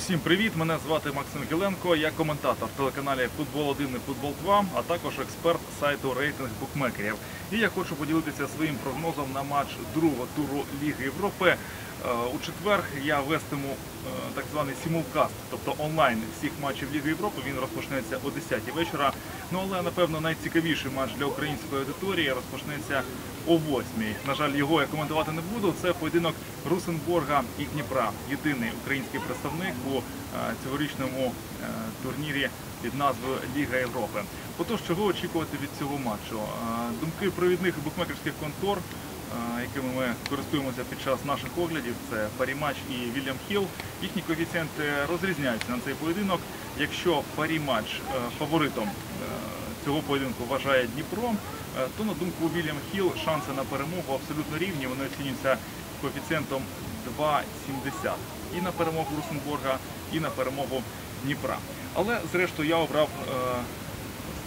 Усім привіт! Мене звати Максим Гіленко. Я коментатор телеканалів Футбол 1 і Футбол 2, а також експерт сайту рейтинг букмекерів. І я хочу поділитися своїм прогнозом на матч другого туру Ліги Європи. Е, У четвер я вестиму е, так званий сімулкаст, тобто онлайн всіх матчів Ліги Європи. Він розпочнеться о 10 вечора. Ну але напевно найцікавіший матч для української аудиторії розпочнеться о 8. На жаль, його я коментувати не буду. Це поєдинок Русенборга і Дніпра. Єдиний український представник у е, цьогорічному турнірі під назвою Ліга Європи. Отож, чого очікувати від цього матчу? Думки провідних букмекерських контор, якими ми користуємося під час наших оглядів, це Парімач і Вільям Хіл. Їхні коефіцієнти розрізняються на цей поєдинок. Якщо Парімач е, фаворитом е, цього поєдинку вважає Дніпро, е, то на думку Вільям Хіл шанси на перемогу абсолютно рівні. Вони оцінюються коефіцієнтом 2,70 і на перемогу Русенборга, і на перемогу Дніпра. Але зрештою я обрав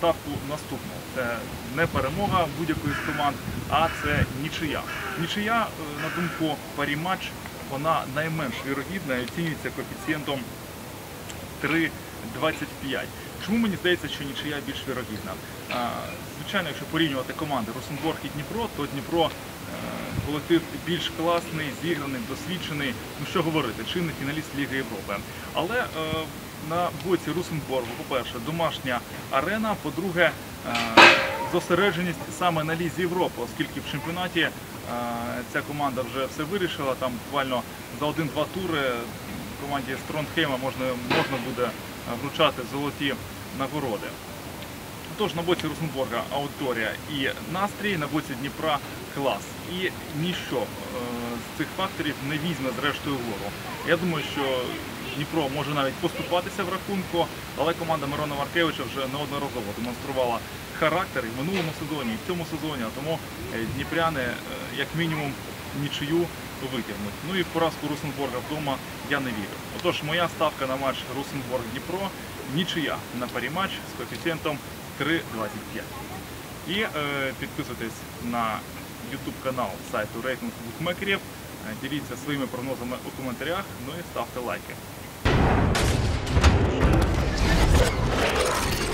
ставку наступну. Це не перемога будь-якої з команд, а це нічия. Нічия, е, на думку Парімач, вона найменш вірогідна і оцінюється коефіцієнтом 3,25. Чому мені здається, що нічия більш вірогідна? Звичайно, якщо порівнювати команди Росенборг і Дніпро, то Дніпро е, колектив більш класний, зіграний, досвідчений. Ну що говорити, чинний фіналіст Ліги Європи. Але е, на боці Русенборгу, по-перше, домашня арена, по-друге, е, зосередженість саме на Лізі Європи, оскільки в чемпіонаті е, ця команда вже все вирішила. Там буквально за один-два тури команді Стронгхейма можна, можна буде вручати золоті нагороди. Тож на боці Русенборга аудиторія і настрій, на боці Дніпра клас. І ніщо е, з цих факторів не візьме зрештою вгору. Я думаю, що Дніпро може навіть поступатися в рахунку, але команда Мирона Маркевича вже неодноразово демонструвала характер і в минулому сезоні, і в цьому сезоні. А тому е, дніпряни, е, як мінімум, нічию витягнуть. Ну і в поразку Русенборга вдома я не вірю. Отож, моя ставка на матч Русенборг-Дніпро нічия на парі матч з коефіцієнтом 3,25. І е, підписуйтесь на YouTube канал сайту рейтинг букмекерів. Е, Діліться своїми прогнозами у коментарях, ну і ставте лайки. Thank you.